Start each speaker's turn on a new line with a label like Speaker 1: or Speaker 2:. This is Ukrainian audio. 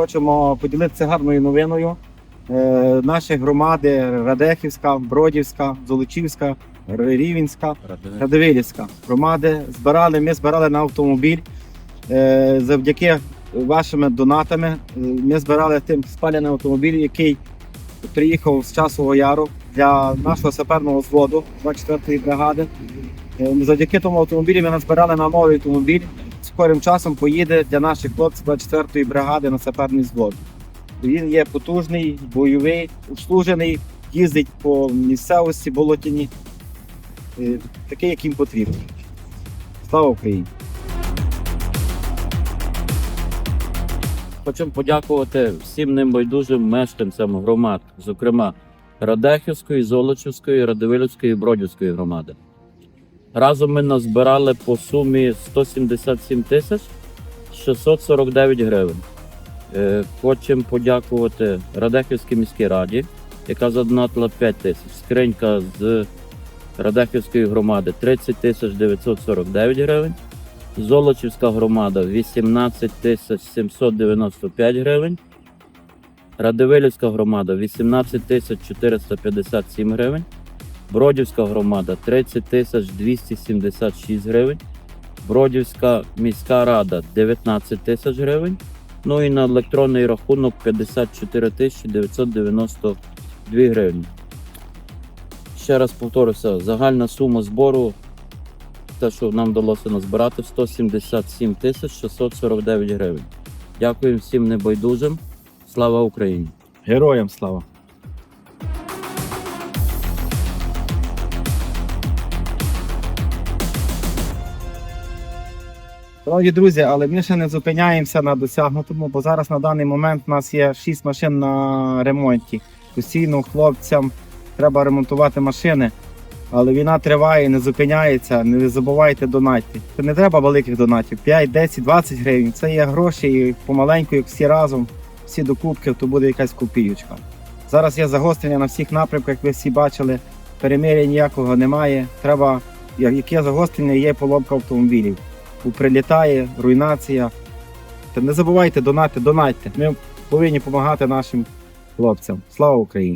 Speaker 1: хочемо поділитися гарною новиною. Е, Наші громади Радехівська, Бродівська, Золочівська, Рівенська, Радивилівська громади збирали. Ми збирали на автомобіль. Е, Завдяки вашими донатами е, ми збирали тим спалений автомобіль, який приїхав з часового яру для нашого саперного взводу 24-ї бригади. Завдяки тому автомобілі ми назбирали на новий автомобіль. Скорим часом поїде для наших хлопців 24-ї бригади на саперний взвод. Він є потужний, бойовий, обслужений, їздить по місцевості болотяні. Е, Такий, як їм потрібно. Слава Україні!
Speaker 2: Хочемо подякувати всім небайдужим мешканцям громад, зокрема Радехівської, Золочівської, Радивилівської і Бродівської громади. Разом ми назбирали по сумі 177 тисяч 649 гривень. Е, Хочемо подякувати Радехівській міській раді, яка задонатила 5 тисяч. Скринька з Радехівської громади 30 тисяч 949 гривень. Золочівська громада 18 тисяч 795 гривень. Радивилівська громада 18 тисяч 457 гривень. Бродівська громада 30 тисяч 276 гривень. Бродівська міська рада 19 тисяч гривень. Ну і на електронний рахунок 54 тисячі 992 гривні. Ще раз повторюся, загальна сума збору те, що нам вдалося назбирати 177 тисяч 649 гривень. Дякую всім небайдужим. Слава Україні!
Speaker 1: Героям слава! Шановні друзі, але ми ще не зупиняємося на досягнутому, бо зараз на даний момент у нас є 6 машин на ремонті. Постійно хлопцям треба ремонтувати машини, але війна триває, не зупиняється. Не забувайте донатити. Це не треба великих донатів. 5, 10, 20 гривень. Це є гроші і помаленьку, як всі разом, всі докупки, то буде якась копійочка. Зараз є загострення на всіх напрямках, ви всі бачили. Перемир'я ніякого немає. Треба, яке загострення, є поломка автомобілів. Прилітає, руйнація. Та не забувайте донати, донатьте. Ми повинні допомагати нашим хлопцям. Слава Україні!